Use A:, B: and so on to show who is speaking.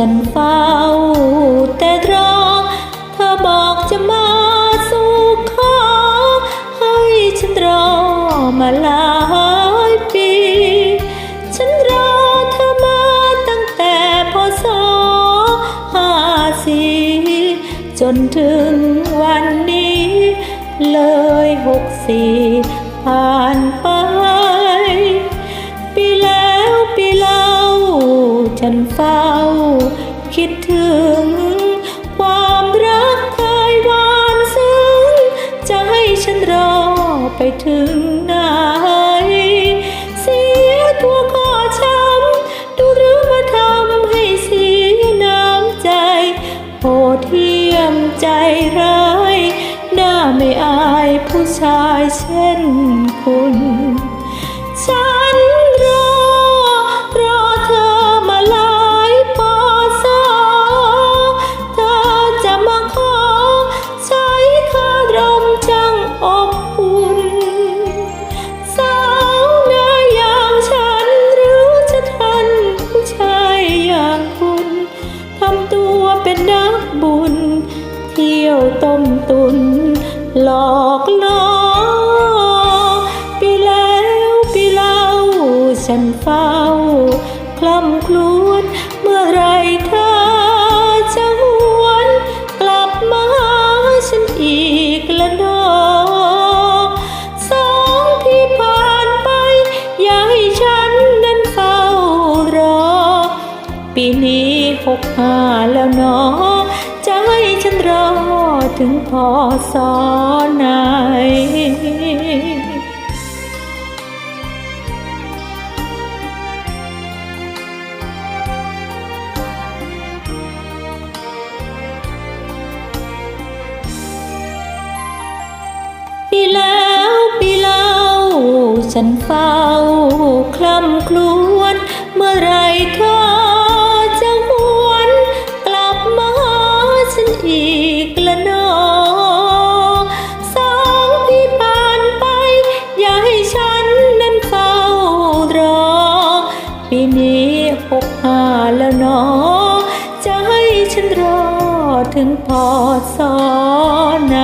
A: ฉันเฝ้าแต่รอเธอบอกจะมาสู่ขอให้ฉันรอมาหลายปี ฉันรอเธอมาตั้งแต่พศห้าสี่จนถึงวันนี้ เลยหกสี่ผ่านไปปีแล้วปีเล่าฉันเฝ้า ง ความรักเคยหวานซึ้ง จะให้ฉันรอไปถึงไหน เสียตัวก็ช้ำดูหรือมาทำให้เสียน้ำใจโหดเที่ยมใจร้าย หน้าไม่อายผู้ชายเช่นคุณฉัำตัวเป็นนักบุญ เที่ยวต้มตุน หลอกล่อปีแล้วปีเล่าฉันเฝ้า คล่ำคลวนเมื่อไรเธอ หกห้าแล้วเนอจะให้ฉันรอถึงพอสอนไหนปีแล้วปีเล่าฉันเฝ้าคลำคร ถึงพอสอไหน